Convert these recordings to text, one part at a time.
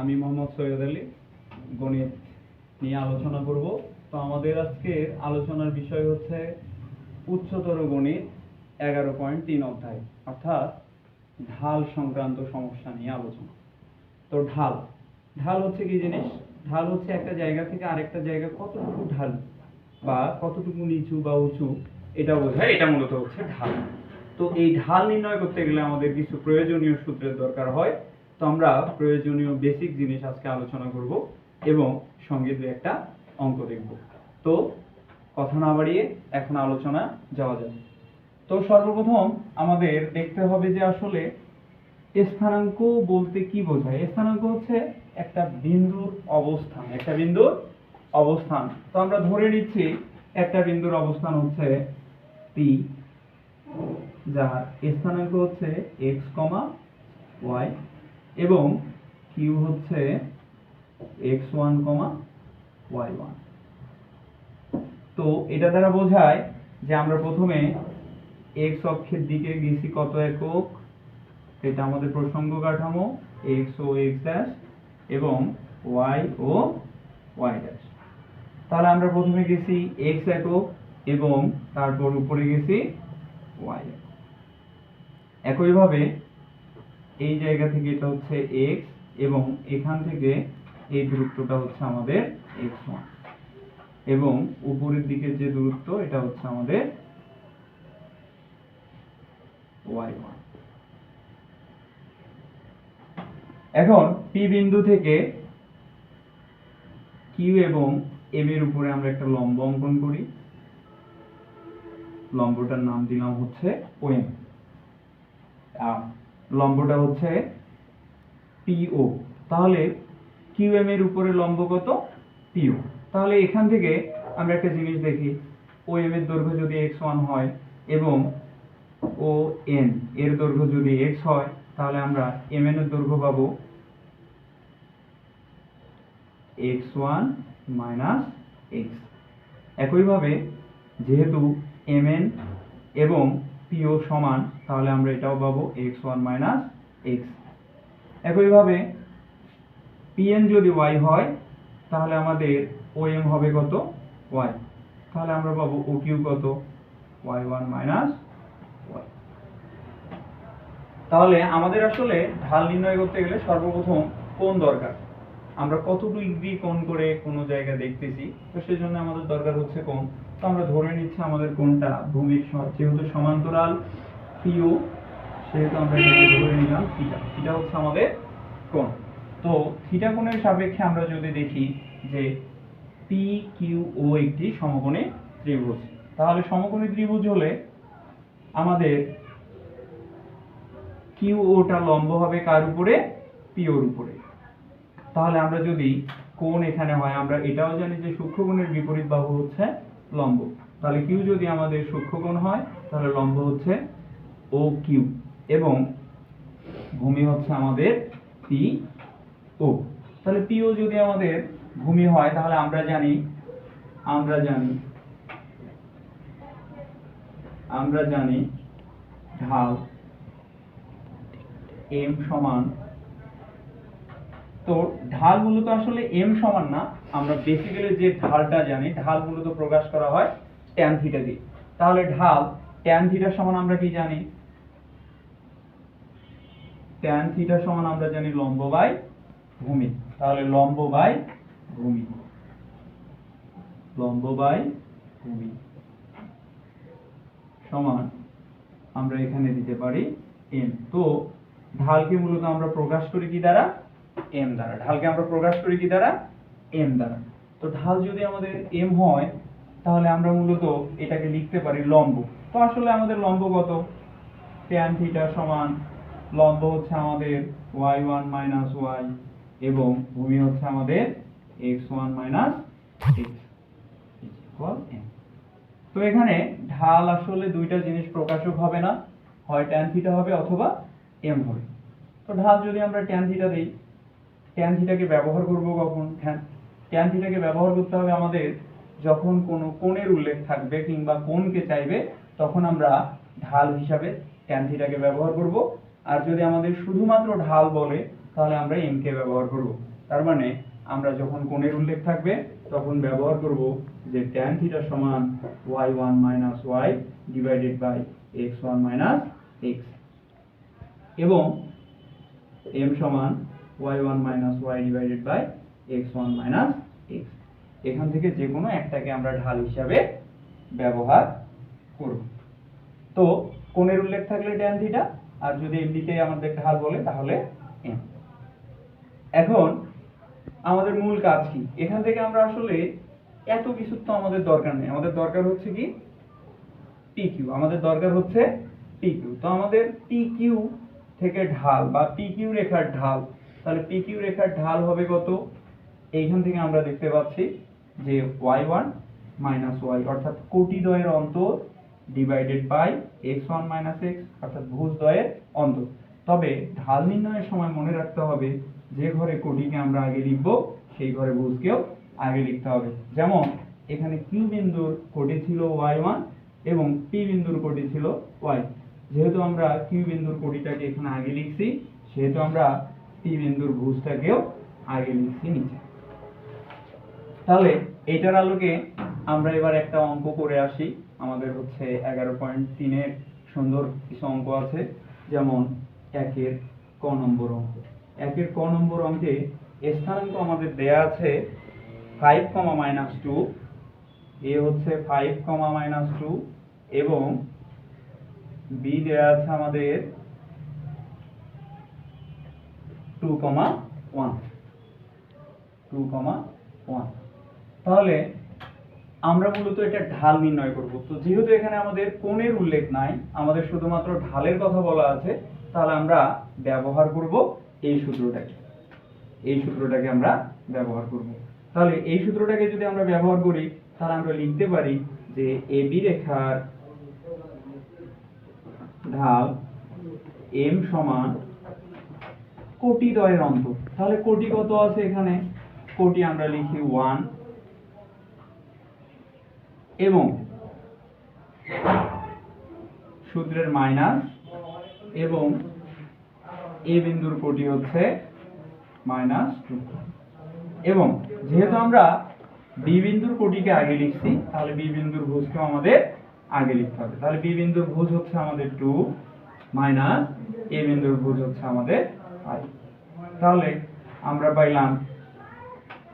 আমি মোহাম্মদ সৈয়দ আলী গণিত নিয়ে আলোচনা করব। তো আমাদের আজকের আলোচনার বিষয় হচ্ছে উচ্চতর গণিত এগারো পয়েন্ট তিন অধ্যায় অর্থাৎ ঢাল সংক্রান্ত সমস্যা নিয়ে আলোচনা। তো ঢাল ঢাল হচ্ছে কি জিনিস? ঢাল হচ্ছে একটা জায়গা থেকে আরেকটা জায়গা কতটুকু ঢাল বা কতটুকু নিচু বা উঁচু এটা বোঝায়। এটা মূলত হচ্ছে ঢাল। তো এই ঢাল নির্ণয় করতে গেলে আমাদের কিছু প্রয়োজনীয় সূত্রের দরকার হয়। তো আমরা প্রয়োজনীয় বেসিক জিনিস আজকে আলোচনা করব এবং সঙ্গে দু একটা অঙ্ক দেখব। তো কথা না বাড়িয়ে এখন আলোচনা যাওয়া যাবে তো সর্বপ্রথম আমাদের দেখতে হবে যে আসলে স্থানাঙ্ক বলতে কি বোঝায়? স্থানাঙ্ক হচ্ছে একটা বিন্দুর অবস্থান, একটা বিন্দুর অবস্থান। তো আমরা ধরে নিচ্ছি একটা বিন্দুর অবস্থান হচ্ছে পি যার স্থানাঙ্ক হচ্ছে এক্স কমা ওয়াই এবং কিউ হচ্ছে X one comma Y one তো এটা দ্বারা বোঝায় যে আমরা প্রথমে এক্স অক্ষের দিকে গেছি কত একক? এটা আমাদের প্রসঙ্গ কাঠামো এক্স ও এক্স ড্যাশ এবং ওয়াই ও ওয়াই ড্যাশ তাহলে আমরা প্রথমে গেছি এক্স একক এবং তারপর উপরে গেছি ওয়াই একক। একইভাবে এই জায়গা থেকে এটা হচ্ছে x এবং এখান থেকে এই দূরত্বটা হচ্ছে আমাদের এক্স ওয়ান এবং উপরের দিকে যে দূরত্ব, এটা হচ্ছে আমাদের ওয়াই ওয়ান এখন পি বিন্দু থেকে কিউ এবং এম এর উপরে আমরা একটা লম্ব অঙ্কন করি। লম্বটার নাম দিলাম হচ্ছে ওএম লম্বটা হচ্ছে পিও তাহলে কিউএম এর উপরে লম্ব কত? পিও তাহলে এখান থেকে আমরা একটা জিনিস দেখি। ও এম এর দৈর্ঘ্য যদি এক্স ওয়ান হয় এবং ও এন এর দৈর্ঘ্য যদি এক্স হয়, তাহলে আমরা এম এন এর দৈর্ঘ্য পাবো এক্স ওয়ান মাইনাস এক্স একইভাবে যেহেতু এম এন এবং পিও সমান, তাহলে আমরা এটাও পাবো এক্স ওয়ান মাইনাস এক্স একইভাবে পিএন যদি ওয়াই হয়, তাহলে আমাদের ও এম হবে কত? ওয়াই তাহলে আমরা পাবো ও কিউ কত? ওয়াই ওয়ান মাইনাস ওয়াই তাহলে আমাদের আসলে ঢাল নির্ণয় করতে গেলে সর্বপ্রথম কোণ দরকার। আমরা কত ডিগ্রি কোণ করে কোনো জায়গা দেখতেছি, তো সেজন্য আমাদের দরকার হচ্ছে কোণ। তো আমরা ধরে নিচ্ছি আমাদের কোনটা ভূমির যেহেতু সমান্তরাল পিও সেহেতু আমরা এটাকে ধরে নিলাম থিটা থিটা হচ্ছে আমাদের কোণ। তো থিটা কোণের সাপেক্ষে আমরা যদি দেখি যে পি কিউ ও একটি সমকোণী ত্রিভুজ। তাহলে সমকোণী ত্রিভুজ হলে আমাদের কিউ ওটা লম্ব হবে কার উপরে? পিওর উপরে। তাহলে আমরা যদি কোণ এখানে হয়, আমরা এটাও জানি যে সূক্ষ্মকোণের বিপরীত বাহু হচ্ছে লম্ব। তাহলে কিউ যদি আমাদের সূক্ষ্মকোণ হয়, তাহলে লম্ব হচ্ছে ও কিউ এবং ভূমি হচ্ছে আমাদের পি ও তাহলে পিও যদি আমাদের ভূমি হয়, তাহলে আমরা জানি আমরা জানি আমরা জানি ঢাল এম সমান তো ঢাল মূলত আসলে এম সমান না, আমরা বেসিক্যালি যে ঢালটা জানি, ঢাল মূলত প্রকাশ করা হয় ট্যান থিটা দিয়ে। তাহলে ঢাল ট্যান থিটা সমান আমরা কি জানি? ট্যান থিটা সমান আমরা জানি লম্ব বাই ভূমি। তাহলে লম্ব বাই ভূমি। লম্ব বাই ভূমি। সমান আমরা এখানে দিতে পারি এম তো ঢালকে মূলত আমরা প্রকাশ করি কি দ্বারা? এম দ্বারা। ঢালকে আমরা প্রকাশ করি কি দ্বারা? এম দ্বারা। তো ঢাল যদি আমাদের এম হয়, তাহলে আমরা মূলত এটাকে লিখতে পারি লম্ব। তো আসলে আমাদের লম্ব কত? ট্যান থিটা সমান, লম্ব হচ্ছে আমাদের ওয়াই ওয়ান মাইনাস ওয়াই এবং ভূমি হচ্ছে আমাদের এক্স ওয়ান মাইনাস এক্স তো এখানে ঢাল আসলে দুইটা জিনিস প্রকাশক হবে না, হয় ট্যান থিটা হবে অথবা এম হবে। তো ঢাল যদি আমরা ট্যান থিটা দেই ট্যান থিটাকে ব্যবহার করব কখন? ট্যান থিটাকে ব্যবহার করতে হবে আমাদের যখন কোনো কোণের উল্লেখ থাকবে কিংবা কোণকে চাইবে, তখন আমরা ঢাল হিসাবে ট্যান থিটাকে ব্যবহার করব। আর যদি আমাদের শুধুমাত্র ঢাল বলে, তাহলে আমরা এম কে ব্যবহার করব। তার মানে আমরা যখন কোণের উল্লেখ থাকবে, তখন ব্যবহার করব যে tan থিটা সমান y1 minus y divided by x1 minus x এবং m সমান y1 minus y divided by x1 minus x এখান থেকে যে কোনো একটাকে আমরা ঢাল হিসাবে ব্যবহার করব। তো কোণের উল্লেখ থাকলে tan থিটা আর যদি এমনিতে আমাদের ঢাল বলে, তাহলে m এখন আমাদের মূল কাজ কি? এখান থেকে আমরা আসলে এত কিছু তো আমাদের দরকার নেই। আমাদের দরকার হচ্ছে কি? PQ আমাদের দরকার হচ্ছে PQ তো আমাদের PQ থেকে ঢাল বা PQ রেখার ঢাল তাহলে PQ রেখার ঢাল হবে কত? এইখান থেকে আমরা দেখতে পাচ্ছি যে y1 মাইনাস y, অর্থাৎ অন্তর divided by x1 minus x, অর্থাৎ অন্তর। তবে ঢাল নির্ণয়ের সময় মনে রাখতে হবে, যে ঘরে কোটিকে আমরা আগে লিখব, সেই ঘরে ভুজকেও আগে লিখতে হবে। যেমন, এখানে Q বিন্দুর কোটি ছিল y1 এবং P বিন্দুর কোটি ছিল y যেহেতু আমরা Q বিন্দুর কোটিটাকে এখানে আগে লিখছি, সেহেতু আমরা P বিন্দুর ভুজটাকেও আগে লিখছি নিচে। তাহলে এটার আলোকে আমরা এবার একটা অঙ্ক করে আসি। আমাদের হচ্ছে এগারো পয়েন্ট তিনের সুন্দর কিছু অঙ্ক আছে, যেমন একের ক নম্বর অঙ্ক। একের ক নম্বর অঙ্কে স্থানাঙ্ক আমাদের দেয়া আছে five comma minus two A হচ্ছে ফাইভ কমা মাইনাস টু এবং বি দেয়া আছে আমাদের two comma one two comma one তাহলে আমরা মূলত এটা ঢাল নির্ণয় করব। তো যেহেতু এখানে আমাদের কোণের উল্লেখ নাই, আমাদের শুধুমাত্র ঢালের কথা বলা আছে, তাহলে আমরা ব্যবহার করব এই সূত্রটাকে। এই সূত্রটাকে আমরা ব্যবহার করব। তাহলে এই সূত্রটাকে যদি আমরা ব্যবহার করি, তাহলে আমরা লিখতে পারি যে এবি রেখার ঢাল এম সমান কোটি দ্বয়ের অন্তর তাহলে কোটি কত আছে এখানে? কোটি আমরা লিখি ওয়ান এবং সূত্রের মাইনাস এবং এ বিন্দুর কোটি হচ্ছে মাইনাস টু এবং যেহেতু আমরা বি বিন্দুর কোটিকে আগে লিখছি, তাহলে বি বিন্দুর ভুজকেও আমাদের আগে লিখতে হবে। তাহলে বি বিন্দুর ভুজ হচ্ছে আমাদের টু মাইনাস এ বিন্দুর ভুজ হচ্ছে আমাদের তাহলে আমরা পাইলাম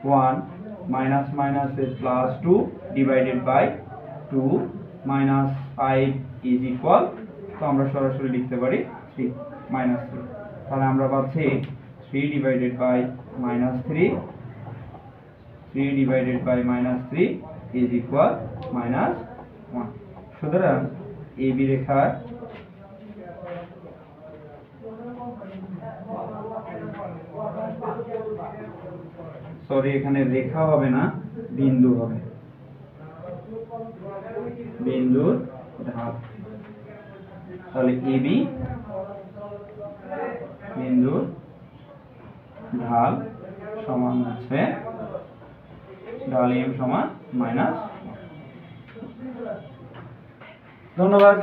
one minus minus A plus two divided by two minus five is equal তো আমরা সরাসরি লিখতে পারি থ্রি মাইনাস থ্রি তাহলে আমরা পাচ্ছি three divided by minus three three divided by minus three is equal minus one সুতরাং এ বি রেখার সরি এখানে রেখা হবে না, বিন্দু হবে। বিন্দুর ঢাল তাহলে এবি বিন্দুর ঢাল সমান হচ্ছে ঢাল এম সমান মাইনাস ধন্যবাদ।